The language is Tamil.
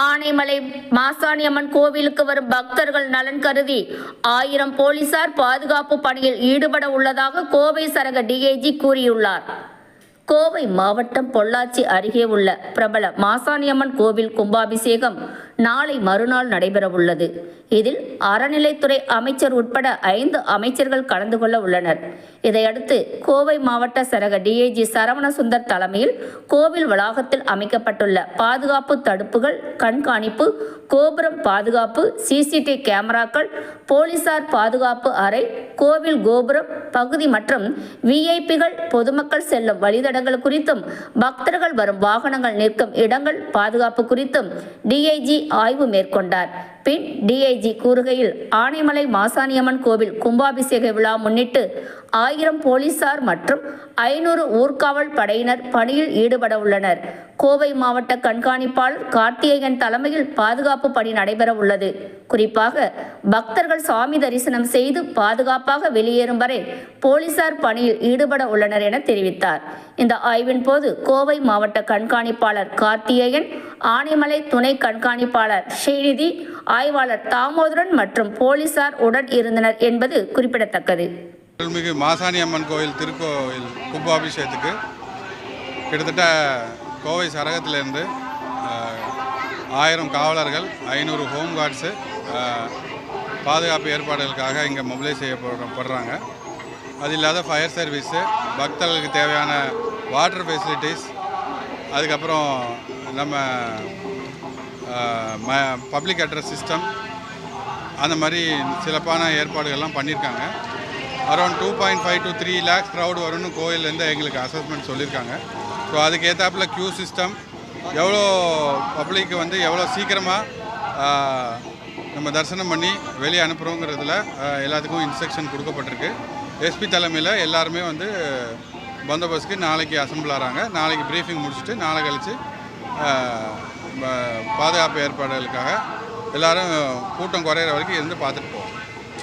ஆனைமலை மாசாணியம்மன் கோவிலுக்கு வரும் பக்தர்கள் நலன் கருதி ஆயிரம் போலீசார் பாதுகாப்பு பணியில் ஈடுபட உள்ளதாக கோவை சரக டிஐஜி கூறியுள்ளார். கோவை மாவட்டம் பொள்ளாச்சி அருகே உள்ள பிரபல மாசாணியம்மன் கோவில் கும்பாபிஷேகம் நாளை மறுநாள் நடைபெறவுள்ளது. இதில் அறநிலைத்துறை அமைச்சர் உட்பட ஐந்து அமைச்சர்கள் கலந்து கொள்ள உள்ளனர். இதையடுத்து கோவை மாவட்ட சரக டிஐஜி சரவண சுந்தர் தலைமையில் கோவில் வளாகத்தில் அமைக்கப்பட்டுள்ள பாதுகாப்பு தடுப்புகள் கண்காணிப்பு கோபுரம் பாதுகாப்பு சிசிடிவி கேமராக்கள் போலீசார் பாதுகாப்பு அறை கோவில் கோபுரம் பகுதி மற்றும் விஐபிகள் பொதுமக்கள் செல்லும் வழித்தடங்கள் குறித்தும் பக்தர்கள் வரும் வாகனங்கள் நிற்கும் இடங்கள் பாதுகாப்பு குறித்தும் டிஐஜி ஆய்வு மேற்கொண்டார். பின் டிஐஜி கூறுகையில் ஆனைமலை மாசாணியம்மன் கோவில் கும்பாபிஷேக விழா முன்னிட்டு ஆயிரம் போலீசார் மற்றும் ஐநூறு ஊர்காவல் படையினர் பணியில் ஈடுபட உள்ளனர் கோவை மாவட்ட கண்காணிப்பாளர் கார்த்திகேயன் தலைமையில் பாதுகாப்பு பணி நடைபெற உள்ளது குறிப்பாக பக்தர்கள் சாமி தரிசனம் செய்து பாதுகாப்பாக வெளியேறும் வரை போலீசார் பணியில் ஈடுபட உள்ளனர் என தெரிவித்தார். இந்த ஆய்வின் போது கோவை மாவட்ட கண்காணிப்பாளர் கார்த்திகேயன் ஆனைமலை துணை கண்காணிப்பாளர் ஸ்ரீநிதி ஆய்வாளர் தாமோதரன் மற்றும் போலீசார் உடன் இருந்தனர் என்பது குறிப்பிடத்தக்கது. அருள்மிகு மாசாணி அம்மன் கோயில் திருக்கோவில் கும்பாபிஷேகத்துக்கு கிட்டத்தட்ட கோவை சரகத்திலேருந்து ஆயிரம் காவலர்கள் ஐநூறு ஹோம் கார்ட்ஸு பாதுகாப்பு ஏற்பாடுகளுக்காக இங்கே மொபிலைஸ் செய்யப்படுறாங்க அது இல்லாத ஃபயர் சர்வீஸு பக்தர்களுக்கு தேவையான வாட்டர் ஃபெசிலிட்டிஸ் அதுக்கப்புறம் நம்ம ம பப்ளிக் அட்ரஸ் சிஸ்டம் அந்த மாதிரி சிறப்பான ஏற்பாடுகள்லாம் பண்ணியிருக்காங்க. Around two point five to three lakhs crowd வரும்னு கோயிலேருந்து எங்களுக்கு அசஸ்மெண்ட் சொல்லியிருக்காங்க. ஸோ அதுக்கேற்றாப்பில் க்யூ சிஸ்டம் எவ்வளோ பப்ளிக்கு வந்து எவ்வளோ சீக்கிரமாக நம்ம தரிசனம் பண்ணி வெளியே அனுப்புகிறோங்கிறதுல எல்லாத்துக்கும் இன்ஸ்ட்ரக்ஷன் கொடுக்கப்பட்டிருக்கு. எஸ்பி தலைமையில் எல்லாருமே வந்து பந்தோபஸ்துக்கு நாளைக்கு அசம்பிள் ஆகிறாங்க நாளைக்கு ப்ரீஃபிங் முடிச்சுட்டு நாளை கழித்து பாதுகாப்பு ஏற்பாடுகளுக்காக எல்லாரும் கூட்டம் குறையிற வரைக்கும் இருந்து பார்த்துட்டு போவோம்.